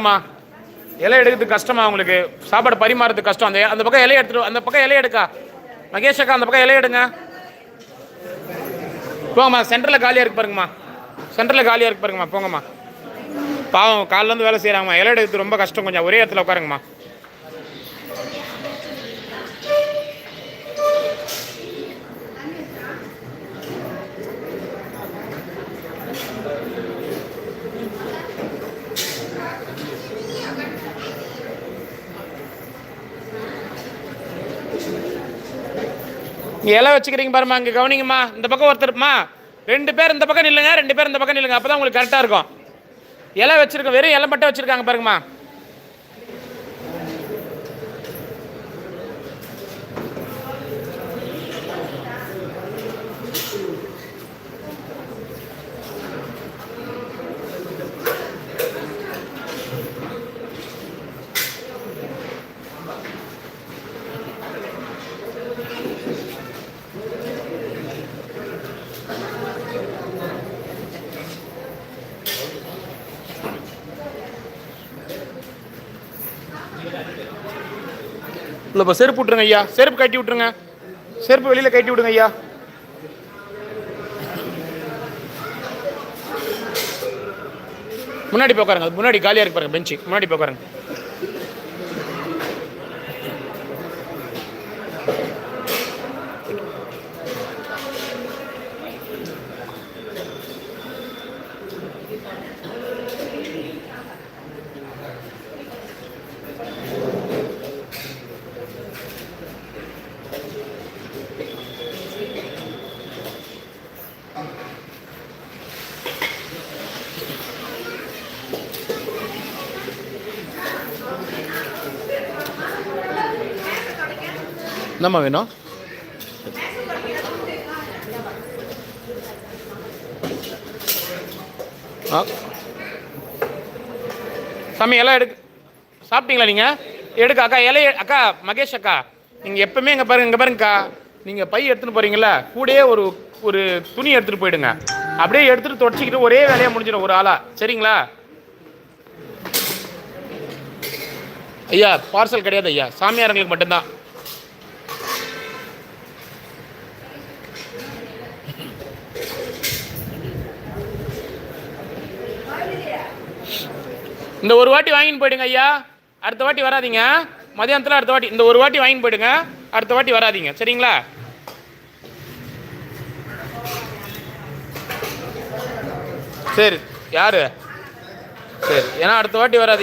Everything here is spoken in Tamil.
மா இலை எடுக்கிறது கஷ்டமா உங்களுக்கு? சாப்பாடு பரிமாறது கஷ்டம். அந்த அந்த பக்கம் இலை எடுத்துட்டு அந்த பக்கம் இலை எடுக்கா. மகேஷ் அக்கா அந்த பக்கம் இலை எடுங்க. போங்கம்மா சென்டரில் காலியாக இருக்கு பாருங்கம்மா. சென்டரில் காலியாக இருக்கு பாருங்கம்மா. போங்கம்மா. பாவம் காலைல இருந்து வேலை செய்கிறாங்கம்மா இலை எடுக்கிறது ரொம்ப கஷ்டம் கொஞ்சம். ஒரே இடத்துல உட்காருங்கம்மா. இங்கே இலை வச்சுக்கிறீங்க பாரும்மா இங்கே கவனிங்கம்மா. இந்த பக்கம் ஒருத்தர்மா ரெண்டு பேர் இந்த பக்கம் நில்லுங்க ரெண்டு பேர் இந்த பக்கம் நில்லுங்க அப்போ தான் உங்களுக்கு கரெக்டாக இருக்கும். இலை வச்சிருக்கோம் வெறும் இலை மட்டும் வச்சுருக்காங்க பாருங்கம்மா. இல்லை இப்போ செருப்பு விட்ருங்க ஐயா. செருப்பு கட்டி விட்ருங்க செருப்பு வெளியில் கட்டி விடுங்க ஐயா. முன்னாடி போக்காருங்க முன்னாடி காலியாக இருக்கு பாருங்க பெஞ்சு. முன்னாடி போக்காருங்க என்னம்மா வேணும்? ஆ. சாமி இலை எடுக்க சாப்பிட்டீங்களா நீங்கள் எடுக்க அக்கா இலைய அக்கா மகேஷ் அக்கா நீங்கள் எப்பவுமே இங்கே பாருங்க இங்கே பாருங்கக்கா. நீங்கள் பை எடுத்துன்னு போகிறீங்களா கூடயே ஒரு ஒரு துணி எடுத்துகிட்டு போயிடுங்க. அப்படியே எடுத்துகிட்டு தொடச்சிக்கிட்டு ஒரே வேலையாக முடிஞ்சிடும் ஒரு ஆளாக சரிங்களா? ஐயா பார்சல் கிடையாது ஐயா. சாமியாரங்களுக்கு மட்டும்தான். இந்த ஒரு வாட்டி வாங்கின்னு போயிடுங்க ஐயா. அடுத்த வாட்டி வராதீங்க. மதியானத்தில் அடுத்த வாட்டி இந்த ஒரு வாட்டி வாங்கின்னு போயிடுங்க. அடுத்த வாட்டி வராதீங்க. சரிங்களா? சரி யாரு? சரி ஏன்னா அடுத்த வாட்டி வராதீங்க.